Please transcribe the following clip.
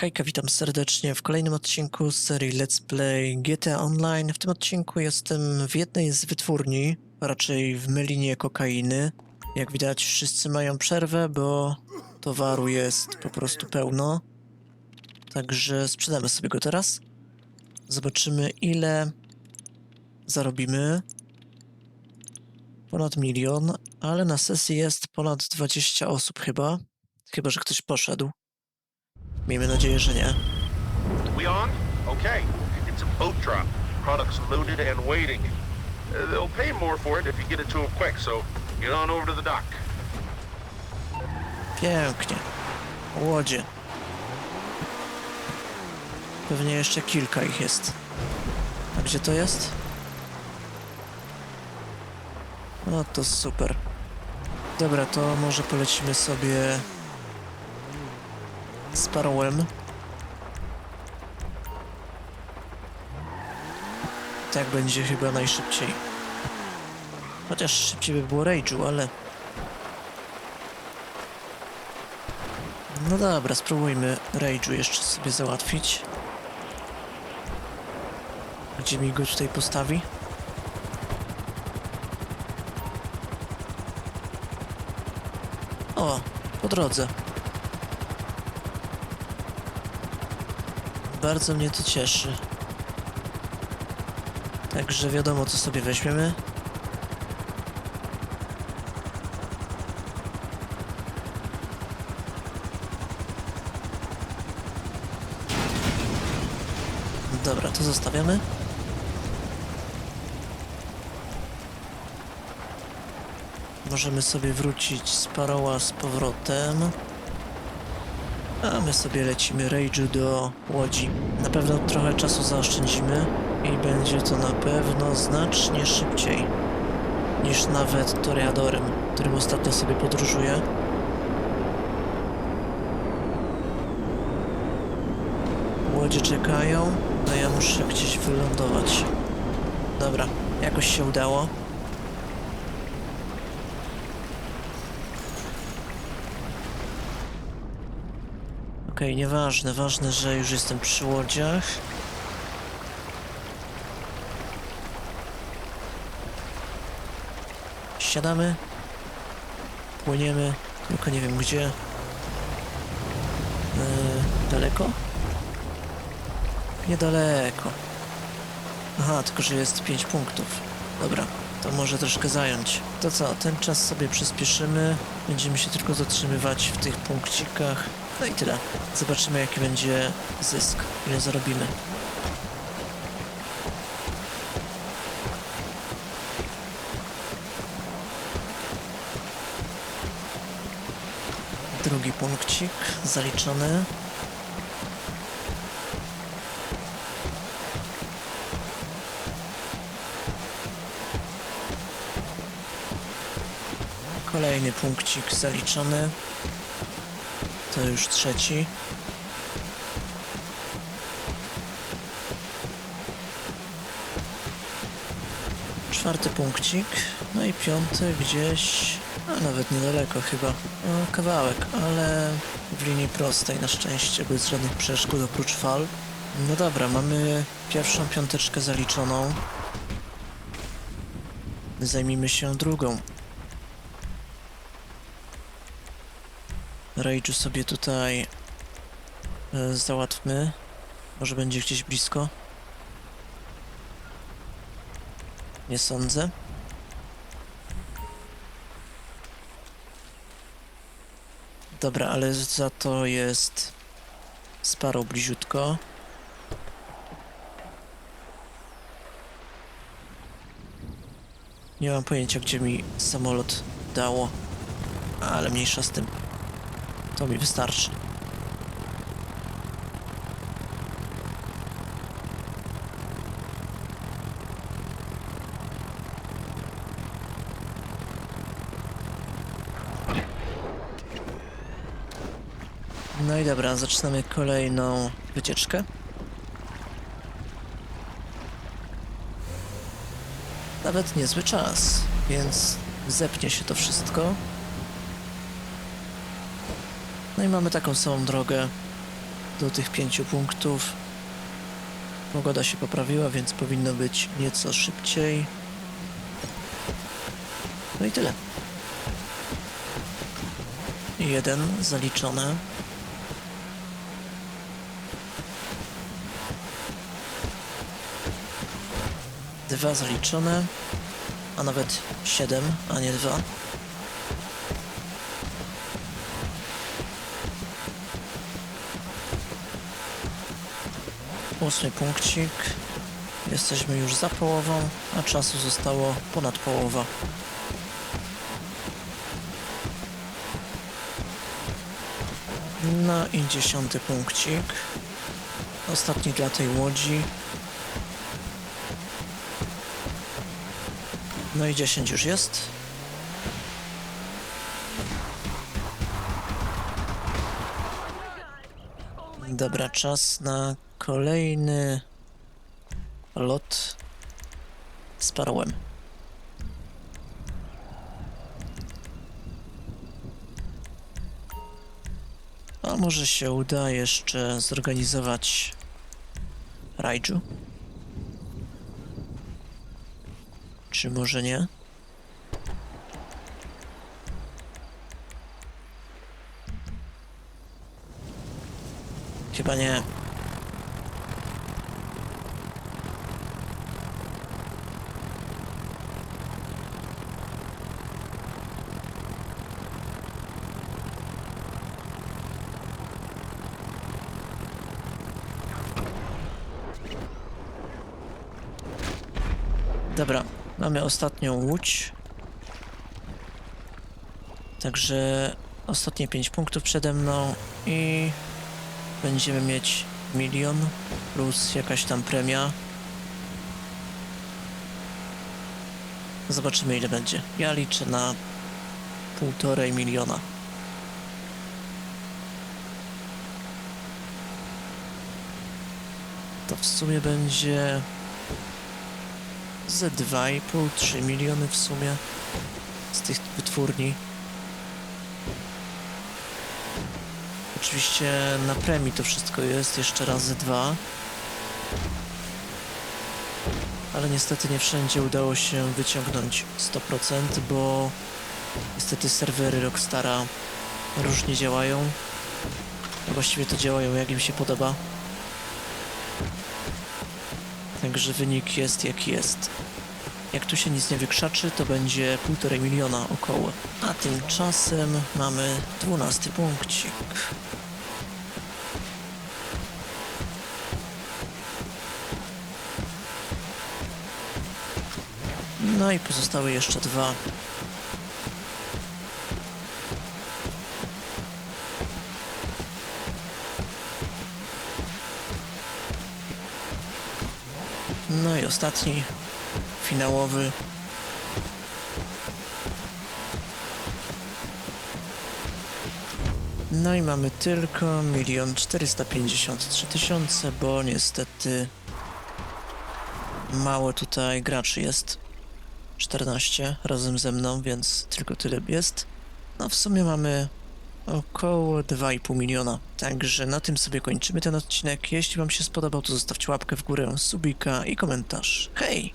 Hejka, witam serdecznie w kolejnym odcinku serii Let's Play GTA Online. W tym odcinku jestem w jednej z wytwórni, raczej w mylinie kokainy. Jak widać wszyscy mają przerwę, bo towaru jest po prostu pełno. Także sprzedamy sobie go teraz. Zobaczymy ile zarobimy. Ponad milion, ale na sesji jest ponad 20 osób chyba. Chyba, że ktoś poszedł. Miejmy nadzieję, że nie. We on? Okay. It's a boat drop. Products loaded and waiting. Uh, they'll pay more for it if you get it to them quick, so get on over to the dock. Pięknie. Łodzie. Pewnie jeszcze kilka ich jest. A gdzie to jest? No to super. Dobra, to może polecimy sobie z parołem. Tak będzie chyba najszybciej. Chociaż szybciej by było Rage'u, ale... No dobra, spróbujmy Rage'u jeszcze sobie załatwić. Gdzie mi go tutaj postawi? O, po drodze. Bardzo mnie to cieszy. Także wiadomo, co sobie weźmiemy. Dobra, to zostawiamy. Możemy sobie wrócić z paroła z powrotem. A my sobie lecimy Rage'u do Łodzi. Na pewno trochę czasu zaoszczędzimy i będzie to na pewno znacznie szybciej niż nawet Toreadorem, którym ostatnio sobie podróżuję. Łodzie czekają, a ja muszę gdzieś wylądować. Dobra, jakoś się udało. Okej, nieważne, ważne, że już jestem przy łodziach. Siadamy, płyniemy, tylko nie wiem gdzie. Yy, daleko? Niedaleko. Aha, tylko że jest 5 punktów. Dobra, to może troszkę zająć. To co, ten czas sobie przyspieszymy. Będziemy się tylko zatrzymywać w tych punkcikach. No i tyle. Zobaczymy jaki będzie zysk, ile zarobimy. Drugi punkcik zaliczony. Kolejny punkcik zaliczony. To już trzeci. Czwarty punkcik. No i piąty gdzieś, a nawet niedaleko chyba. No, kawałek, ale w linii prostej na szczęście, bez żadnych przeszkód oprócz fal. No dobra, mamy pierwszą piąteczkę zaliczoną. Zajmijmy się drugą. Rage'u sobie tutaj e, załatwmy. Może będzie gdzieś blisko. Nie sądzę. Dobra, ale za to jest Sparrow bliziutko. Nie mam pojęcia, gdzie mi samolot dało, ale mniejsza z tym. To mi wystarczy. No i dobra, zaczynamy kolejną wycieczkę. Nawet niezły czas, więc zepnie się to wszystko. No i mamy taką samą drogę do tych pięciu punktów. Pogoda się poprawiła, więc powinno być nieco szybciej. No i tyle. Jeden zaliczony. Dwa zaliczone, a nawet siedem, a nie dwa. Ósmy punkcik. Jesteśmy już za połową, a czasu zostało ponad połowa. No i dziesiąty punkcik. Ostatni dla tej łodzi. No i 10 już jest. Dobra, czas na kolejny lot z. A może się uda jeszcze zorganizować rajdżu? Czy może nie? Chyba nie. Dobra, mamy ostatnią łódź. Także ostatnie 5 punktów przede mną i będziemy mieć milion plus jakaś tam premia. Zobaczymy ile będzie. Ja liczę na półtorej miliona. To w sumie będzie ze 2,5-3 miliony w sumie z tych wytwórni. Oczywiście na premii to wszystko jest jeszcze razy dwa. Ale niestety nie wszędzie udało się wyciągnąć 100%, bo niestety serwery Rockstara różnie działają. Właściwie to działają jak im się podoba. Także wynik jest jaki jest. Jak tu się nic nie wykrzaczy, to będzie półtorej miliona około. A tymczasem mamy 12 punkcik. No i pozostały jeszcze dwa. No i ostatni, finałowy. No i mamy tylko milion czterysta pięćdziesiąt trzy tysiące, bo niestety mało tutaj graczy jest. 14 razem ze mną, więc tylko tyle jest. No w sumie mamy około 2,5 miliona. Także na tym sobie kończymy ten odcinek. Jeśli Wam się spodobał, to zostawcie łapkę w górę, subika i komentarz. Hej!